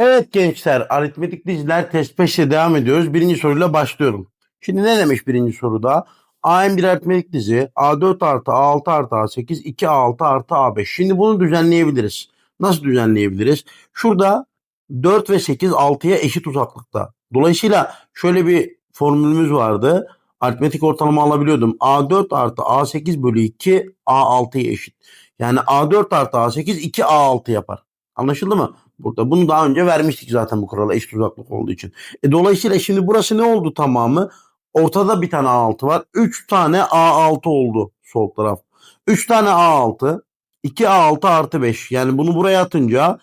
Evet gençler, aritmetik diziler test 5'e devam ediyoruz. Birinci soruyla başlıyorum. Şimdi ne demiş birinci soruda? AN bir aritmetik dizi, A4 artı A6 artı A8, 2A6 artı A5. Şimdi bunu düzenleyebiliriz. Nasıl düzenleyebiliriz? Şurada 4 ve 8 6'ya eşit uzaklıkta. Dolayısıyla şöyle bir formülümüz vardı. Aritmetik ortalama alabiliyordum. A4 artı A8 bölü 2 A6'ya eşit. Yani A4 artı A8 2A6 yapar. Anlaşıldı mı? Burada bunu daha önce vermiştik zaten bu kurala eşit uzaklık olduğu için. E, dolayısıyla şimdi burası ne oldu tamamı? Ortada bir tane A6 var. 3 tane A6 oldu sol taraf. 3 tane A6. 2A6 artı 5. Yani bunu buraya atınca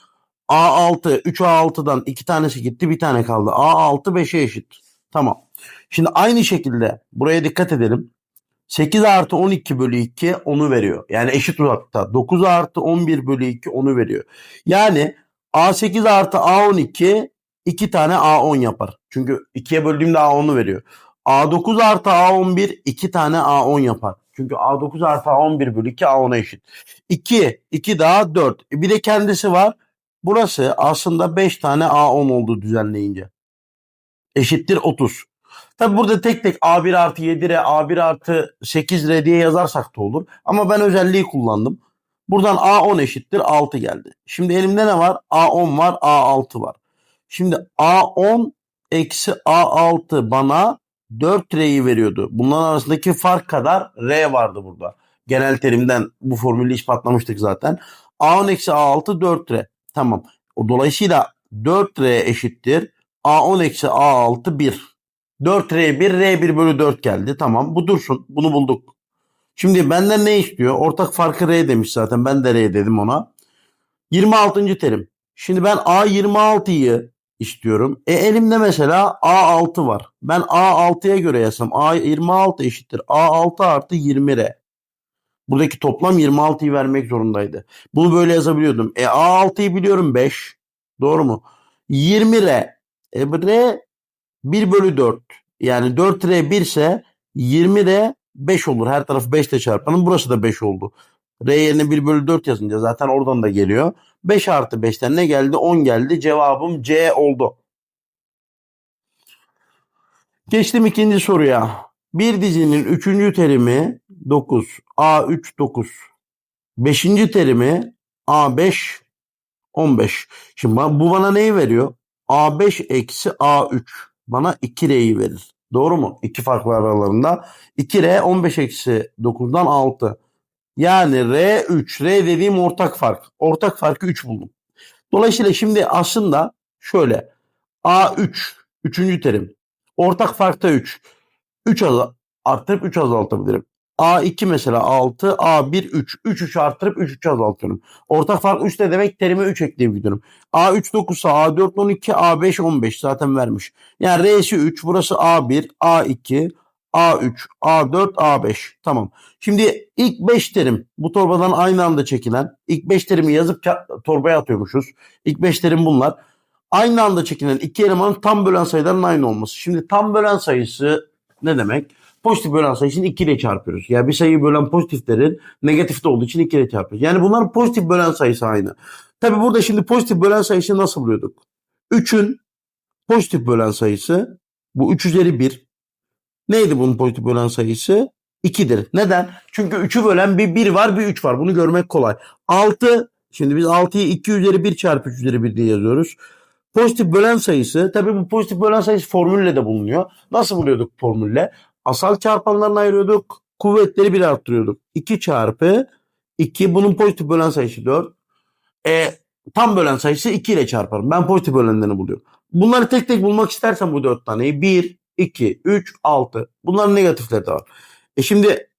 A6 3A6'dan 2 tanesi gitti bir tane kaldı. A6 5'e eşit. Tamam. Şimdi aynı şekilde buraya dikkat edelim. 8 artı 12 bölü 2 onu veriyor. Yani eşit uzaklıkta. 9 artı 11 bölü 2 onu veriyor. Yani A8 artı A12 2 tane A10 yapar. Çünkü 2'ye böldüğümde A10'u veriyor. A9 artı A11 2 tane A10 yapar. Çünkü A9 artı A11 bölü 2 A10'a eşit. 2, 2 daha 4. E, Bir de kendisi var. Burası aslında 5 tane A10 oldu düzenleyince. Eşittir 30. Tabi burada tek tek A1 artı 7R, A1 artı 8R diye yazarsak da olur. Ama ben özelliği kullandım. Buradan A10 eşittir 6 geldi. Şimdi elimde ne var? A10 var, A6 var. Şimdi A10 eksi A6 bana 4R'yi veriyordu. Bunların arasındaki fark kadar R vardı burada. Genel terimden bu formülü ispatlamıştık zaten. A10 eksi A6 4R. Tamam. O dolayısıyla 4R eşittir. A10 eksi A6 1. 4R1 R1 bölü 4 geldi. Tamam bu dursun. Bunu bulduk. Şimdi benden ne istiyor? Ortak farkı R demiş zaten. Ben de R dedim ona. 26. terim. Şimdi ben A26'yı istiyorum. E elimde mesela A6 var. Ben A6'ya göre yazsam A26 eşittir. A6 artı 20R. Buradaki toplam 26'yı vermek zorundaydı. Bunu böyle yazabiliyordum. E A6'yı biliyorum 5. Doğru mu? 20R. E R 1 bölü 4. Yani 4R 1 ise 20R 5 olur. Her taraf 5 ile çarpanın. Burası da 5 oldu. R yerine 1 bölü 4 yazınca zaten oradan da geliyor. 5 artı 5'ten ne geldi? 10 geldi. Cevabım C oldu. Geçtim ikinci soruya. Bir dizinin üçüncü terimi 9. A3 9. Beşinci terimi A5 15. Şimdi bu bana neyi veriyor? A5 eksi A3 bana 2R'yi verir. Doğru mu? İki fark var aralarında. 2R 15 eksi 9'dan 6. Yani R3. R dediğim ortak fark. Ortak farkı 3 buldum. Dolayısıyla şimdi aslında şöyle. A3. Üçüncü terim. Ortak farkta 3. 3 az arttırıp 3 azaltabilirim. A2 mesela 6, A1 3. 3 3 arttırıp 3 3 azaltıyorum. Ortak fark 3 de demek terime 3 ekleyebiliyorum. A3 9 ise A4 12, A5 15 zaten vermiş. Yani R'si 3, burası A1, A2, A3, A4, A5. Tamam. Şimdi ilk 5 terim bu torbadan aynı anda çekilen ilk 5 terimi yazıp torbaya atıyormuşuz. İlk 5 terim bunlar. Aynı anda çekilen iki elemanın tam bölen sayıların aynı olması. Şimdi tam bölen sayısı ne demek? Pozitif bölen sayısını 2 ile çarpıyoruz. Yani bir sayıyı bölen pozitiflerin negatifte olduğu için 2 ile çarpıyoruz. Yani bunların pozitif bölen sayısı aynı. Tabi burada şimdi pozitif bölen sayısını nasıl buluyorduk? 3'ün pozitif bölen sayısı bu 3 üzeri 1. Neydi bunun pozitif bölen sayısı? 2'dir. Neden? Çünkü 3'ü bölen bir 1 var bir 3 var. Bunu görmek kolay. 6 şimdi biz 6'yı 2 üzeri 1 çarpı 3 üzeri 1 diye yazıyoruz. Pozitif bölen sayısı tabi bu pozitif bölen sayısı formülle de bulunuyor. Nasıl buluyorduk formülle? Asal çarpanlarını ayırıyorduk. Kuvvetleri bir arttırıyorduk. 2 çarpı 2 bunun pozitif bölen sayısı 4. E, tam bölen sayısı 2 ile çarparım. Ben pozitif bölenlerini buluyorum. Bunları tek tek bulmak istersem bu 4 taneyi 1, 2, 3, 6. Bunların negatifleri de var. E şimdi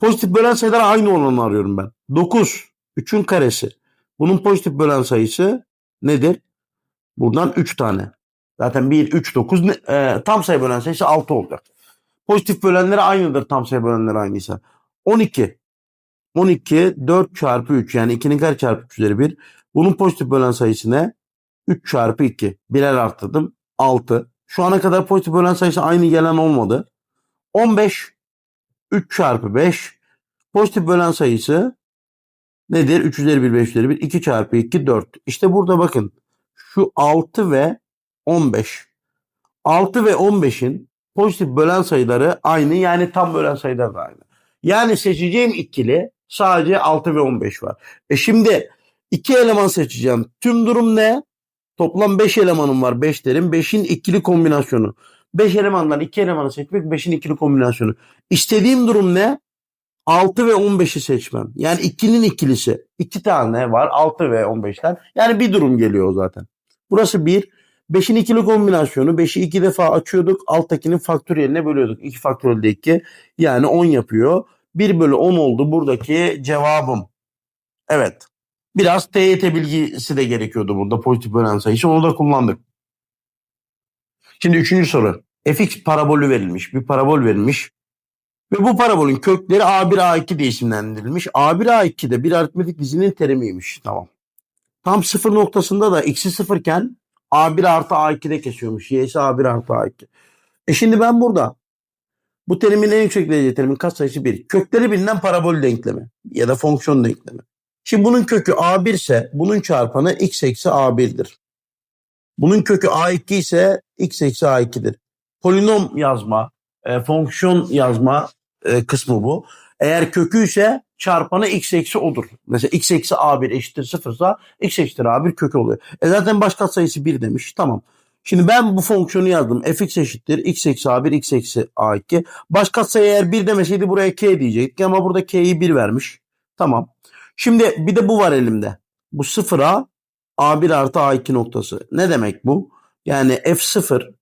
pozitif bölen sayılar aynı olanı arıyorum ben. 9, 3'ün karesi. Bunun pozitif bölen sayısı nedir? Buradan 3 tane. Zaten 1, 3, 9 ne- e, tam sayı bölen sayısı 6 olacak. Pozitif bölenleri aynıdır tam sayı bölenleri aynıysa. 12. 12 4 çarpı 3 yani 2'nin kare çarpı 3 üzeri 1. Bunun pozitif bölen sayısı ne? 3 çarpı 2. Birer arttırdım. 6. Şu ana kadar pozitif bölen sayısı aynı gelen olmadı. 15 3 çarpı 5. Pozitif bölen sayısı nedir? 3 üzeri 1 5 üzeri 1. 2 çarpı 2 4. İşte burada bakın. şu 6 ve 15. 6 ve 15'in pozitif bölen sayıları aynı yani tam bölen sayılar da aynı. Yani seçeceğim ikili sadece 6 ve 15 var. E şimdi iki eleman seçeceğim. Tüm durum ne? Toplam 5 elemanım var 5 derim. 5'in ikili kombinasyonu. 5 elemandan 2 elemanı seçmek 5'in ikili kombinasyonu. İstediğim durum ne? 6 ve 15'i seçmem. Yani 2'nin ikilisi. 2 tane var 6 ve 15'ten. Yani bir durum geliyor zaten. Burası 1. 5'in ikili kombinasyonu. 5'i 2 defa açıyorduk. Alttakinin faktöriyeline bölüyorduk. 2 faktöriyelde 2. Yani 10 yapıyor. 1 bölü 10 oldu buradaki cevabım. Evet. Biraz TYT bilgisi de gerekiyordu burada pozitif bölen sayısı. Onu da kullandık. Şimdi üçüncü soru. fx parabolü verilmiş. Bir parabol verilmiş. Ve bu parabolün kökleri A1 A2 diye isimlendirilmiş. A1 A2 de bir aritmetik dizinin terimiymiş. Tamam. Tam sıfır noktasında da x'i sıfırken A1 artı A2'de kesiyormuş. Y'si A1 artı A2. E şimdi ben burada bu terimin en yüksek derece terimin katsayısı 1. Kökleri bilinen parabol denklemi ya da fonksiyon denklemi. Şimdi bunun kökü A1 ise bunun çarpanı x eksi A1'dir. Bunun kökü A2 ise x eksi A2'dir. Polinom yazma, e, fonksiyon yazma e, kısmı bu. Eğer kökü ise çarpanı x eksi odur. Mesela x eksi A1 eşittir sıfırsa x eşittir A1 kökü oluyor. E zaten baş katsayısı 1 demiş. Tamam. Şimdi ben bu fonksiyonu yazdım. fx eşittir x eksi A1 x eksi A2. Baş katsayı eğer 1 demeseydi buraya k diyecektik ama burada k'yi 1 vermiş. Tamam. Şimdi bir de bu var elimde. Bu sıfıra A1 artı A2 noktası. Ne demek bu? Yani F0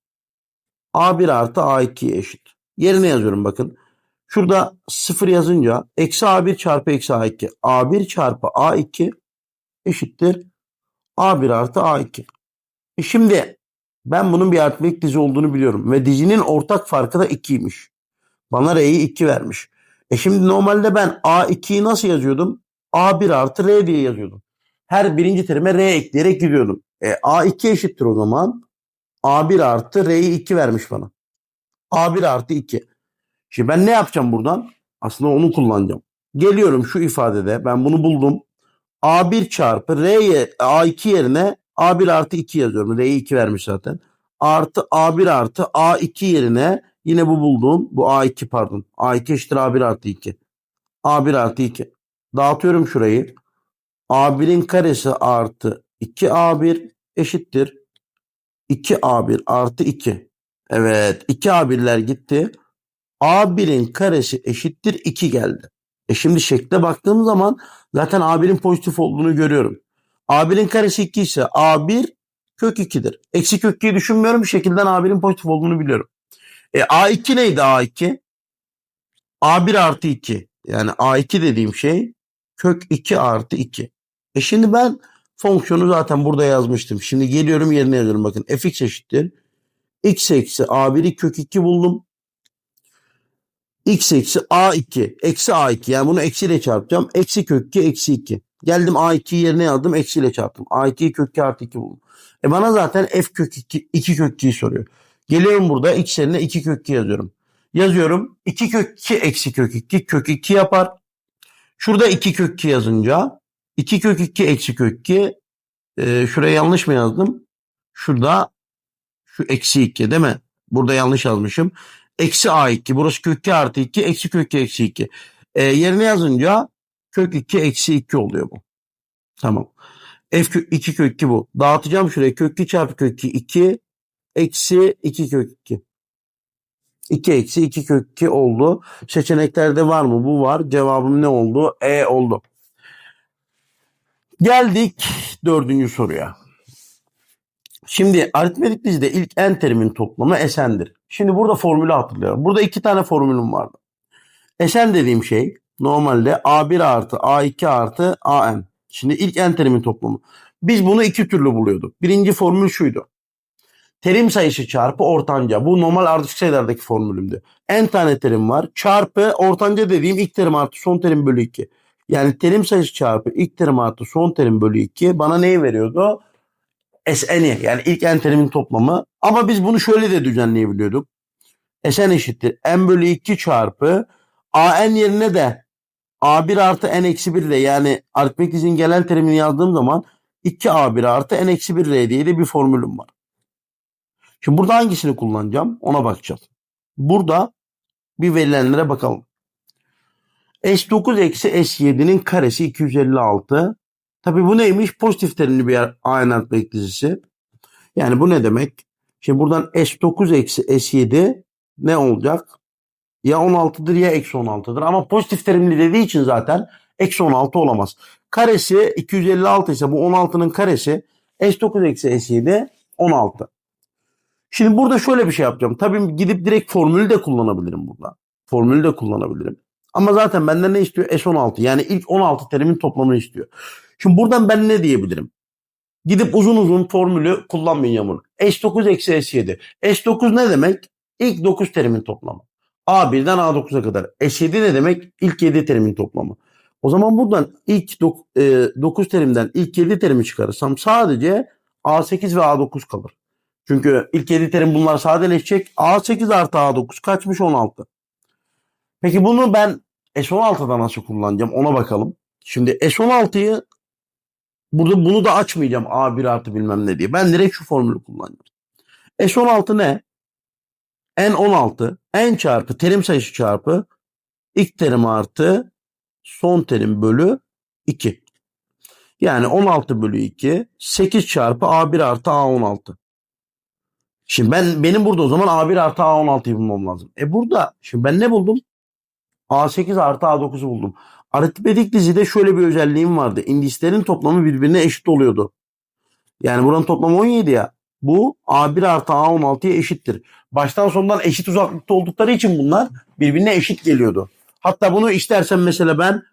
A1 artı A2'ye eşit. Yerine yazıyorum bakın. Şurada 0 yazınca eksi A1 çarpı eksi A2. A1 çarpı A2 eşittir A1 artı A2. E şimdi ben bunun bir aritmetik dizi olduğunu biliyorum. Ve dizinin ortak farkı da 2'ymiş. Bana R'yi 2 vermiş. E şimdi normalde ben A2'yi nasıl yazıyordum? A1 artı R diye yazıyordum. Her birinci terime R ekleyerek gidiyordum. E, A2 eşittir o zaman. A1 artı R'yi 2 vermiş bana. A1 artı 2. Şimdi ben ne yapacağım buradan? Aslında onu kullanacağım. Geliyorum şu ifadede ben bunu buldum. A1 çarpı R'ye A2 yerine A1 artı 2 yazıyorum. R'yi 2 vermiş zaten. Artı A1 artı A2 yerine yine bu bulduğum bu A2 pardon. A2 eşittir A1 artı 2. A1 artı 2. Dağıtıyorum şurayı. A1'in karesi artı 2A1 eşittir. 2A1 artı 2. Evet 2A1'ler gitti. A1'in karesi eşittir 2 geldi. E şimdi şekle baktığım zaman zaten A1'in pozitif olduğunu görüyorum. A1'in karesi 2 ise A1 kök 2'dir. Eksi kök 2'yi düşünmüyorum. Şekilden A1'in pozitif olduğunu biliyorum. E A2 neydi A2? A1 artı 2. Yani A2 dediğim şey kök 2 artı 2. E şimdi ben fonksiyonu zaten burada yazmıştım. Şimdi geliyorum yerine yazıyorum. Bakın fx eşittir. x eksi a1'i kök 2 buldum. X eksi a2 eksi a2 yani bunu eksiyle çarpacağım. Eksi kök 2 eksi 2. Geldim a2'yi yerine yazdım eksiyle çarptım. a2'yi kök 2 artı 2 buldum. E bana zaten f kök 2, 2 kök 2'yi soruyor. Geliyorum burada x yerine 2 kök 2 yazıyorum. Yazıyorum 2 kök 2 eksi kök 2 kök 2 yapar. Şurada 2 kök 2 yazınca 2 kök 2 eksi kök 2 e, şuraya yanlış mı yazdım? Şurada şu eksi 2 değil mi? Burada yanlış yazmışım. Eksi A2 burası kök 2 artı 2 eksi kök 2 eksi 2. E, yerine yazınca kök 2 eksi 2 oluyor bu. Tamam. F kök 2 kök 2 bu. Dağıtacağım şuraya kök 2 çarpı kök 2 2 eksi 2 kök 2. 2 eksi 2 kök 2 oldu. Seçeneklerde var mı? Bu var. Cevabım ne oldu? E oldu. Geldik dördüncü soruya. Şimdi aritmetik dizide ilk n terimin toplamı S'n'dir. Şimdi burada formülü hatırlayalım. Burada iki tane formülüm vardı. Sn dediğim şey normalde A1 artı A2 artı AN. Şimdi ilk n terimin toplamı. Biz bunu iki türlü buluyorduk. Birinci formül şuydu. Terim sayısı çarpı ortanca. Bu normal ardışık sayılardaki formülümdü. N tane terim var. Çarpı ortanca dediğim ilk terim artı son terim bölü 2. Yani terim sayısı çarpı ilk terim artı son terim bölü 2 bana neyi veriyordu? Sn'i yani ilk n terimin toplamı. Ama biz bunu şöyle de düzenleyebiliyorduk. Sn eşittir n bölü 2 çarpı an yerine de a1 artı n eksi 1 ile yani aritmetik dizinin gelen terimini yazdığım zaman 2A1 artı N eksi 1 R diye de bir formülüm var. Şimdi burada hangisini kullanacağım ona bakacağız. Burada bir verilenlere bakalım. S9 eksi S7'nin karesi 256. Tabi bu neymiş? Pozitif terimli bir aynı dizisi. Yani bu ne demek? Şimdi buradan S9 eksi S7 ne olacak? Ya 16'dır ya eksi 16'dır. Ama pozitif terimli dediği için zaten eksi 16 olamaz. Karesi 256 ise bu 16'nın karesi S9 eksi S7 16. Şimdi burada şöyle bir şey yapacağım. Tabii gidip direkt formülü de kullanabilirim burada. Formülü de kullanabilirim. Ama zaten benden ne istiyor? S16. Yani ilk 16 terimin toplamını istiyor. Şimdi buradan ben ne diyebilirim? Gidip uzun uzun formülü kullanmayacağım S9 eksi S7. S9 ne demek? İlk 9 terimin toplamı. A1'den A9'a kadar. S7 ne demek? İlk 7 terimin toplamı. O zaman buradan ilk 9 terimden ilk 7 terimi çıkarırsam sadece A8 ve A9 kalır. Çünkü ilk 7 terim bunlar sadeleşecek. A8 artı A9 kaçmış 16. Peki bunu ben S16'da nasıl kullanacağım ona bakalım. Şimdi S16'yı burada bunu da açmayacağım A1 artı bilmem ne diye. Ben direkt şu formülü kullanacağım. S16 ne? N16 N çarpı terim sayısı çarpı ilk terim artı son terim bölü 2. Yani 16 bölü 2 8 çarpı A1 artı A16. Şimdi ben benim burada o zaman A1 artı A16'yı bulmam lazım. E burada şimdi ben ne buldum? A8 artı A9'u buldum. Aritmetik dizide şöyle bir özelliğim vardı. İndislerin toplamı birbirine eşit oluyordu. Yani buranın toplamı 17 ya. Bu A1 artı A16'ya eşittir. Baştan sondan eşit uzaklıkta oldukları için bunlar birbirine eşit geliyordu. Hatta bunu istersen mesela ben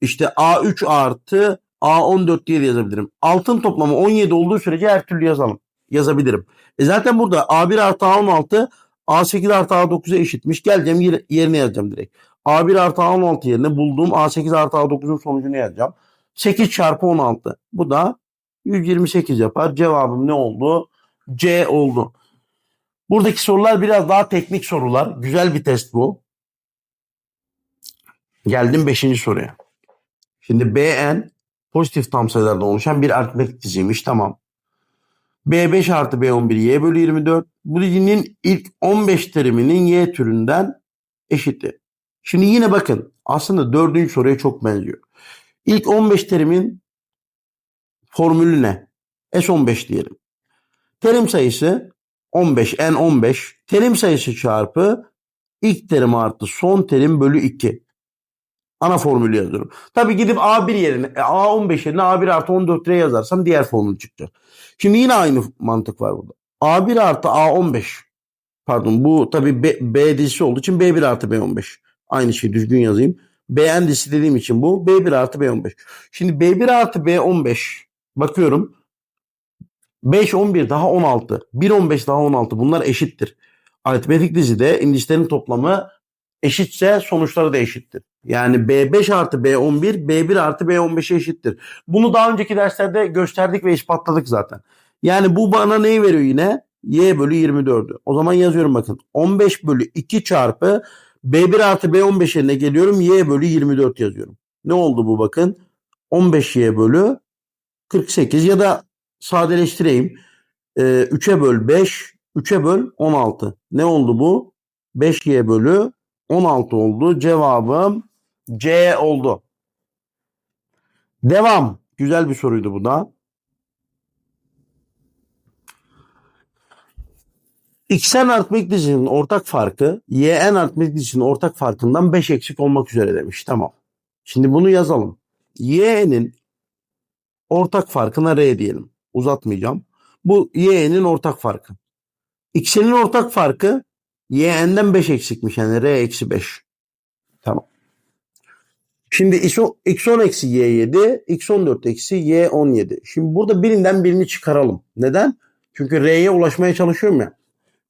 işte A3 artı A14 diye de yazabilirim. Altın toplamı 17 olduğu sürece her türlü yazalım. Yazabilirim. E zaten burada A1 artı A16 A8 artı A9'a eşitmiş. Geleceğim yerine yazacağım direkt. A1 artı A16 yerine bulduğum A8 artı A9'un sonucunu yazacağım. 8 çarpı 16. Bu da 128 yapar. Cevabım ne oldu? C oldu. Buradaki sorular biraz daha teknik sorular. Güzel bir test bu. Geldim 5. soruya. Şimdi Bn pozitif tam sayılardan oluşan bir aritmetik diziymiş. Tamam. B5 artı B11 y bölü 24. Bu dizinin ilk 15 teriminin y türünden eşiti. Şimdi yine bakın aslında dördüncü soruya çok benziyor. İlk 15 terimin formülü ne? S15 diyelim. Terim sayısı 15, n 15. Terim sayısı çarpı ilk terim artı son terim bölü 2. Ana formülü yazıyorum. Tabii gidip A1 yerine A15 yerine A1 artı 14 lira yazarsam diğer formül çıkacak. Şimdi yine aynı mantık var burada. A1 artı A15 pardon bu tabii B, B dizisi olduğu için B1 artı B15. Aynı şeyi düzgün yazayım. B dizisi dediğim için bu B1 artı B15. Şimdi B1 artı B15 bakıyorum. 5 11 daha 16. 1 15 daha 16. Bunlar eşittir. Aritmetik dizide indislerin toplamı eşitse sonuçları da eşittir. Yani B5 artı B11 B1 artı B15'e eşittir. Bunu daha önceki derslerde gösterdik ve ispatladık zaten. Yani bu bana neyi veriyor yine? Y bölü 24'ü. O zaman yazıyorum bakın. 15 bölü 2 çarpı B1 artı B15 yerine geliyorum. Y bölü 24 yazıyorum. Ne oldu bu bakın? 15Y bölü 48 ya da sadeleştireyim. Ee, 3'e böl 5, 3'e böl 16. Ne oldu bu? 5Y bölü 16 oldu. Cevabım C oldu. Devam. Güzel bir soruydu bu da. Xn aritmetik dizinin ortak farkı Yn aritmetik dizinin ortak farkından 5 eksik olmak üzere demiş. Tamam. Şimdi bunu yazalım. Y'nin ortak farkına R diyelim. Uzatmayacağım. Bu Y'nin ortak farkı. X'nin ortak farkı Y'nden 5 eksikmiş. Yani R eksi 5. Tamam. Şimdi x10 eksi y7, x14 eksi y17. Şimdi burada birinden birini çıkaralım. Neden? Çünkü r'ye ulaşmaya çalışıyorum ya.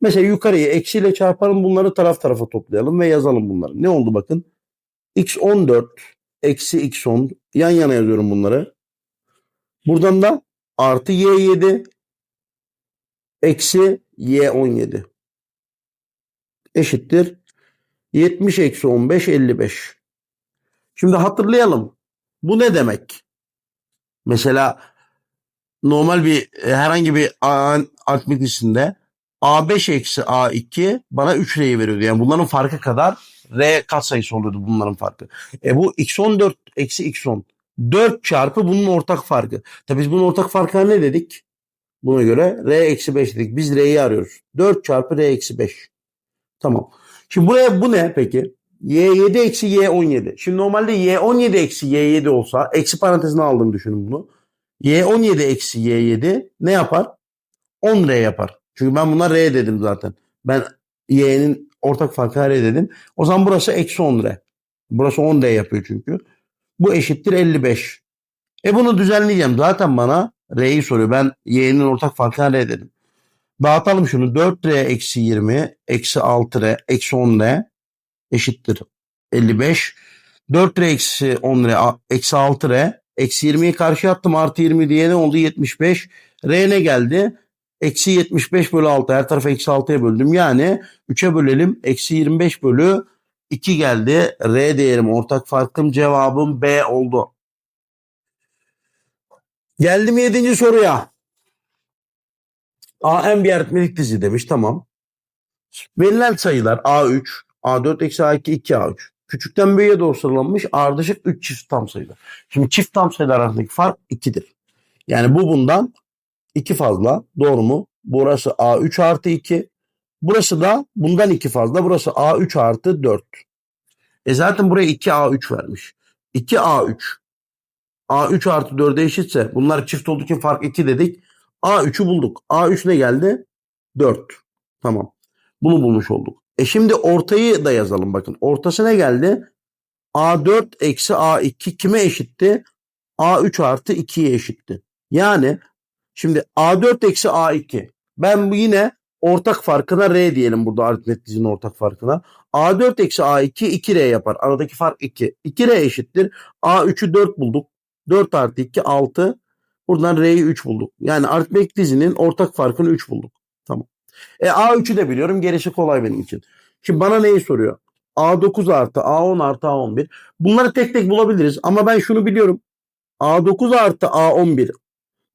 Mesela yukarıya eksiyle çarpalım bunları taraf tarafa toplayalım ve yazalım bunları. Ne oldu bakın? x14 eksi x10 yan yana yazıyorum bunları. Buradan da artı y7 eksi y17 eşittir 70 eksi 15 55. Şimdi hatırlayalım. Bu ne demek? Mesela normal bir herhangi bir aritmetisinde A5 eksi A2 bana 3 R'yi veriyordu. Yani bunların farkı kadar R katsayısı oluyordu bunların farkı. E bu x14 eksi x10. 4 çarpı bunun ortak farkı. Tabii biz bunun ortak farkı ne dedik? Buna göre R eksi 5 dedik. Biz R'yi arıyoruz. 4 çarpı R eksi 5. Tamam. Şimdi buraya bu ne peki? Y7 eksi Y17. Şimdi normalde Y17 eksi Y7 olsa eksi parantezine aldım düşünün bunu. Y17 eksi Y7 ne yapar? 10 R yapar. Çünkü ben buna R dedim zaten. Ben Y'nin ortak farkı R dedim. O zaman burası eksi 10 R. Burası 10 R yapıyor çünkü. Bu eşittir 55. E bunu düzenleyeceğim. Zaten bana R'yi soruyor. Ben Y'nin ortak farkı R dedim. Dağıtalım şunu. 4R eksi 20 eksi 6R eksi 10R eşittir 55. 4R eksi 10R eksi 6R eksi 20'yi karşıya attım. Artı 20 diye ne oldu? 75. R ne geldi? Eksi 75 bölü 6. Her tarafı eksi 6'ya böldüm. Yani 3'e bölelim. Eksi 25 bölü 2 geldi. R değerim ortak farkım cevabım B oldu. Geldim 7. soruya. AM bir aritmetik dizi demiş. Tamam. Verilen sayılar A3, A4 eksi A2, 2A3. Küçükten büyüğe doğru sıralanmış ardışık 3 çift tam sayılar. Şimdi çift tam sayılar arasındaki fark 2'dir. Yani bu bundan 2 fazla. Doğru mu? Burası A3 artı 2. Burası da bundan 2 fazla. Burası A3 artı 4. E zaten buraya 2A3 vermiş. 2A3 A3 artı 4'e eşitse bunlar çift olduğu için fark 2 dedik. A3'ü bulduk. A3 ne geldi? 4. Tamam. Bunu bulmuş olduk. E şimdi ortayı da yazalım bakın. Ortası ne geldi? A4 eksi A2 kime eşitti? A3 artı 2'ye eşitti. Yani şimdi A4 eksi A2. Ben bu yine ortak farkına R diyelim burada aritmetik ortak farkına. A4 eksi A2 2R yapar. Aradaki fark 2. 2R eşittir. A3'ü 4 bulduk. 4 artı 2 6. Buradan R'yi 3 bulduk. Yani aritmetik dizinin ortak farkını 3 bulduk. Tamam. E A3'ü de biliyorum. Gerisi kolay benim için. Şimdi bana neyi soruyor? A9 artı A10 artı A11. Bunları tek tek bulabiliriz. Ama ben şunu biliyorum. A9 artı A11.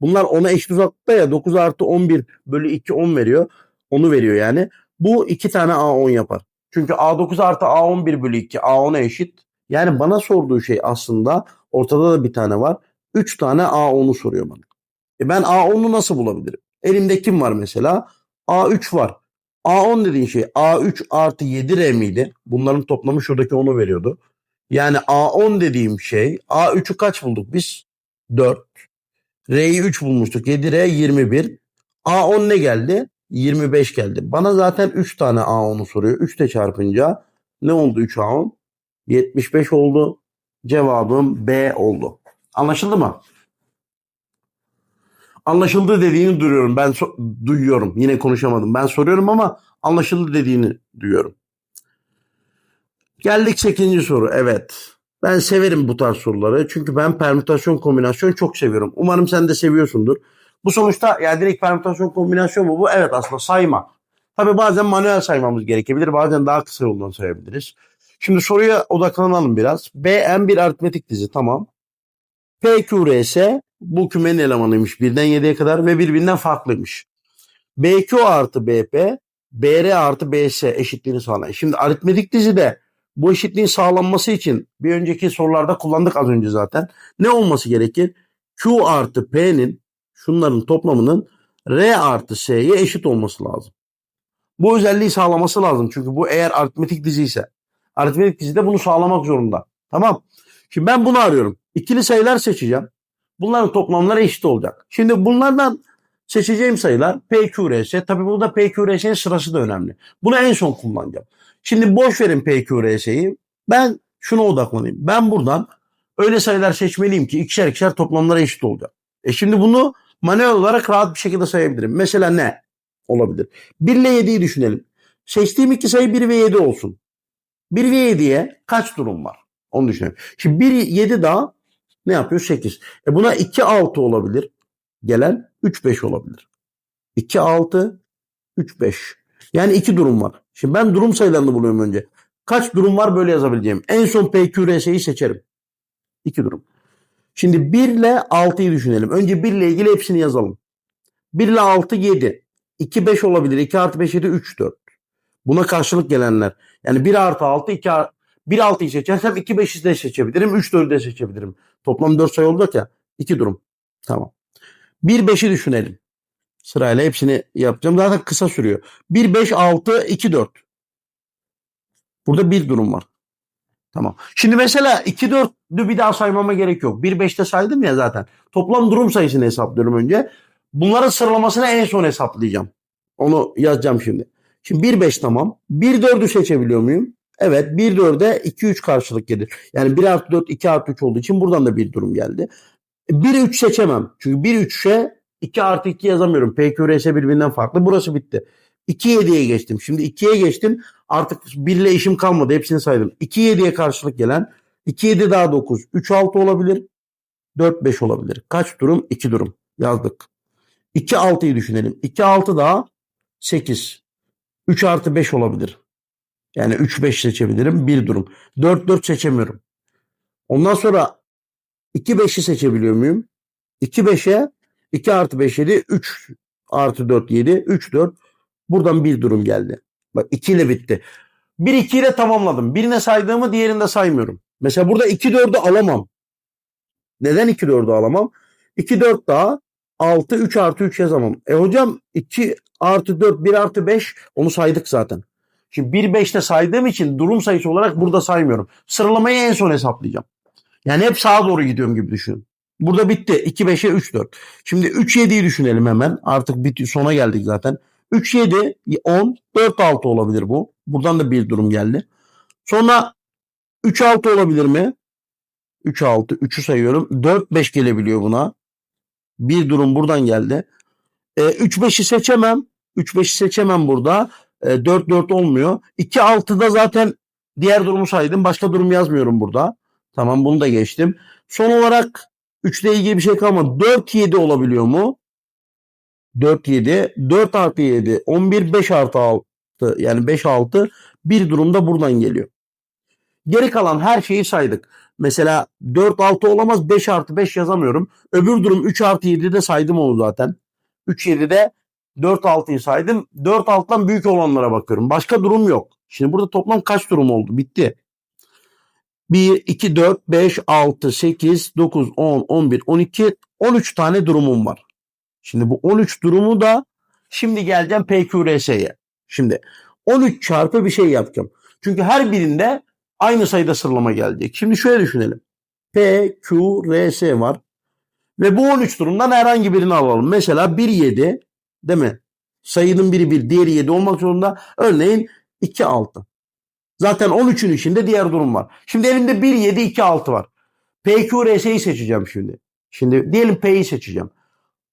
Bunlar ona eşit uzaklıkta ya. 9 artı 11 bölü 2 10 veriyor. Onu veriyor yani. Bu iki tane A10 yapar. Çünkü A9 artı A11 bölü 2 A10'a eşit. Yani bana sorduğu şey aslında ortada da bir tane var. 3 tane A10'u soruyor bana. E ben A10'u nasıl bulabilirim? Elimde kim var mesela? A3 var. A10 dediğin şey A3 artı 7R miydi? Bunların toplamı şuradaki 10'u veriyordu. Yani A10 dediğim şey A3'ü kaç bulduk biz? 4. R'yi 3 bulmuştuk. 7R 21. A10 ne geldi? 25 geldi. Bana zaten 3 tane A10'u soruyor. 3 de çarpınca ne oldu 3 A10? 75 oldu. Cevabım B oldu. Anlaşıldı mı? Anlaşıldı dediğini duyuyorum. Ben so- duyuyorum. Yine konuşamadım. Ben soruyorum ama anlaşıldı dediğini duyuyorum. Geldik 8. soru. Evet. Ben severim bu tarz soruları. Çünkü ben permütasyon kombinasyon çok seviyorum. Umarım sen de seviyorsundur. Bu sonuçta yani direkt permütasyon kombinasyon mu bu? Evet aslında sayma. Tabi bazen manuel saymamız gerekebilir. Bazen daha kısa yoldan sayabiliriz. Şimdi soruya odaklanalım biraz. BM bir aritmetik dizi tamam. PQRS bu kümenin elemanıymış birden 7'ye kadar ve birbirinden farklıymış. BQ artı BP, BR artı BS eşitliğini sağlar. Şimdi aritmetik dizide bu eşitliğin sağlanması için bir önceki sorularda kullandık az önce zaten. Ne olması gerekir? Q artı P'nin şunların toplamının R artı S'ye eşit olması lazım. Bu özelliği sağlaması lazım. Çünkü bu eğer aritmetik dizi ise. Aritmetik dizide bunu sağlamak zorunda. Tamam. Şimdi ben bunu arıyorum. İkili sayılar seçeceğim. Bunların toplamları eşit olacak. Şimdi bunlardan seçeceğim sayılar PQRS. Tabi burada PQRS'nin sırası da önemli. Bunu en son kullanacağım. Şimdi boş verin PQRS'yi. Ben şuna odaklanayım. Ben buradan öyle sayılar seçmeliyim ki ikişer ikişer toplamları eşit olacak. E şimdi bunu manuel olarak rahat bir şekilde sayabilirim. Mesela ne olabilir? 1 ile 7'yi düşünelim. Seçtiğim iki sayı 1 ve 7 olsun. 1 ve 7'ye kaç durum var? Onu düşünelim. Şimdi 1 7 daha ne yapıyor? 8. E buna 2 6 olabilir. Gelen 3 5 olabilir. 2 6 3 5. Yani iki durum var. Şimdi ben durum sayılarını buluyorum önce. Kaç durum var böyle yazabileceğim. En son PQRS'yi seçerim. İki durum. Şimdi 1 ile 6'yı düşünelim. Önce 1 ile ilgili hepsini yazalım. 1 ile 6 7. 2 5 olabilir. 2 artı 5 7 3 4. Buna karşılık gelenler. Yani 1 artı 6 2 ar- 1 6'yı seçersem 2 5'i de seçebilirim. 3 4'ü de seçebilirim. Toplam 4 sayı olacak ya. 2 durum. Tamam. 1 5'i düşünelim. Sırayla hepsini yapacağım. Zaten kısa sürüyor. 1 5 6 2 4. Burada bir durum var. Tamam. Şimdi mesela 2 4'lü bir daha saymama gerek yok. 1 5'te saydım ya zaten. Toplam durum sayısını hesaplıyorum önce. Bunların sıralamasını en son hesaplayacağım. Onu yazacağım şimdi. Şimdi 1 5 tamam. 1 4'ü seçebiliyor muyum? Evet 1 4'e 2 3 karşılık gelir. Yani 1 artı 4 2 artı 3 olduğu için buradan da bir durum geldi. 1 3 seçemem. Çünkü 1 3'e 2 artı 2 yazamıyorum. PQRS birbirinden farklı. Burası bitti. 2 7'ye geçtim. Şimdi 2'ye geçtim. Artık 1 ile işim kalmadı. Hepsini saydım. 2 7'ye karşılık gelen 2 7 daha 9. 3 6 olabilir. 4 5 olabilir. Kaç durum? 2 durum. Yazdık. 2 6'yı düşünelim. 2 6 daha 8. 3 artı 5 olabilir. Yani 3 5 seçebilirim. Bir durum. 4 4 seçemiyorum. Ondan sonra 2 5'i seçebiliyor muyum? 2 5'e 2 artı 5 7 3 artı 4 7 3 4 buradan bir durum geldi. Bak 2 ile bitti. 1 2 ile tamamladım. Birine saydığımı diğerinde saymıyorum. Mesela burada 2 4'ü alamam. Neden 2 4'ü alamam? 2 4 daha 6 3 artı 3 yazamam. E hocam 2 artı 4 1 artı 5 onu saydık zaten. Şimdi 1 5'te saydığım için durum sayısı olarak burada saymıyorum. Sıralamayı en son hesaplayacağım. Yani hep sağa doğru gidiyorum gibi düşünün. Burada bitti. 2 5'e 3 4. Şimdi 3 7'yi düşünelim hemen. Artık bitti sona geldik zaten. 3 7 10 4 6 olabilir bu. Buradan da bir durum geldi. Sonra 3 6 olabilir mi? 3 6 3'ü sayıyorum. 4 5 gelebiliyor buna. Bir durum buradan geldi. E, 3 5'i seçemem. 3 5'i seçemem burada. E, 4 4 olmuyor. 2 6'da zaten diğer durumu saydım. Başka durum yazmıyorum burada. Tamam bunu da geçtim. Son olarak 3 ile ilgili bir şey kalmadı. 4 7 olabiliyor mu? 4 7 4 artı 7 11 5 artı 6 yani 5 6 bir durumda buradan geliyor. Geri kalan her şeyi saydık. Mesela 4 6 olamaz 5 artı 5 yazamıyorum. Öbür durum 3 artı 7'de saydım onu zaten. 3 7'de 4 6'yı saydım. 4 6'dan büyük olanlara bakıyorum. Başka durum yok. Şimdi burada toplam kaç durum oldu? Bitti. 1, 2, 4, 5, 6, 8, 9, 10, 11, 12, 13 tane durumum var. Şimdi bu 13 durumu da şimdi geleceğim PQRS'ye. Şimdi 13 çarpı bir şey yapacağım. Çünkü her birinde aynı sayıda sıralama gelecek. Şimdi şöyle düşünelim. PQRS var. Ve bu 13 durumdan herhangi birini alalım. Mesela 1 7 değil mi? Sayının biri 1, diğeri 7 olmak zorunda. Örneğin 2 6. Zaten 13'ün içinde diğer durum var. Şimdi elimde 1 7 2 6 var. PQRS'yi seçeceğim şimdi. Şimdi diyelim P'yi seçeceğim.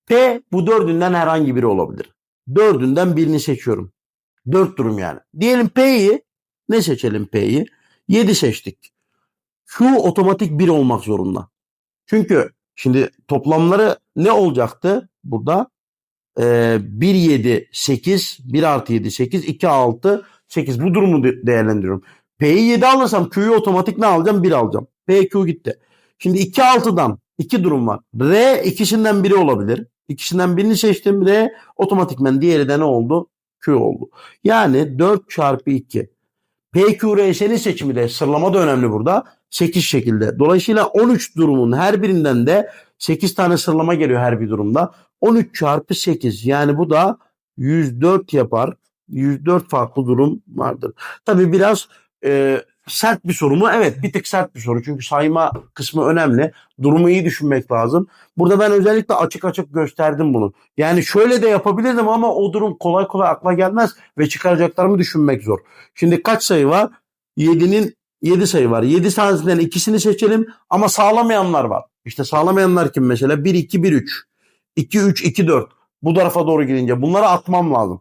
P bu dördünden herhangi biri olabilir. Dördünden birini seçiyorum. Dört durum yani. Diyelim P'yi ne seçelim P'yi? 7 seçtik. Q otomatik 1 olmak zorunda. Çünkü şimdi toplamları ne olacaktı burada? Ee, 1 7 8 1 artı 7 8 2 6 8 bu durumu de- değerlendiriyorum. P'yi 7 alırsam Q'yu otomatik ne alacağım? 1 alacağım. P Q gitti. Şimdi 2 6'dan iki durum var. R ikisinden biri olabilir. İkisinden birini seçtim. R otomatikmen diğeri de ne oldu? Q oldu. Yani 4 çarpı 2. PQRS'nin seçimi de sıralama da önemli burada. 8 şekilde. Dolayısıyla 13 durumun her birinden de 8 tane sıralama geliyor her bir durumda. 13 çarpı 8 yani bu da 104 yapar. 104 farklı durum vardır. Tabii biraz e, sert bir soru mu? Evet bir tık sert bir soru. Çünkü sayma kısmı önemli. Durumu iyi düşünmek lazım. Burada ben özellikle açık açık gösterdim bunu. Yani şöyle de yapabilirdim ama o durum kolay kolay akla gelmez ve çıkaracaklarımı düşünmek zor. Şimdi kaç sayı var? 7'nin 7 sayı var. 7 tanesinden ikisini seçelim ama sağlamayanlar var. İşte sağlamayanlar kim mesela? 1 2 1 3. 2 3 2 4. Bu tarafa doğru gidince bunları atmam lazım.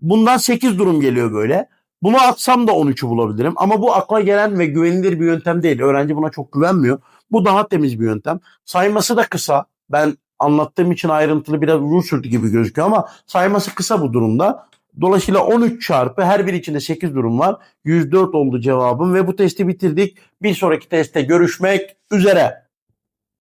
Bundan 8 durum geliyor böyle. Bunu atsam da 13'ü bulabilirim. Ama bu akla gelen ve güvenilir bir yöntem değil. Öğrenci buna çok güvenmiyor. Bu daha temiz bir yöntem. Sayması da kısa. Ben anlattığım için ayrıntılı biraz uzun sürdü gibi gözüküyor ama sayması kısa bu durumda. Dolayısıyla 13 çarpı her bir içinde 8 durum var. 104 oldu cevabım ve bu testi bitirdik. Bir sonraki testte görüşmek üzere.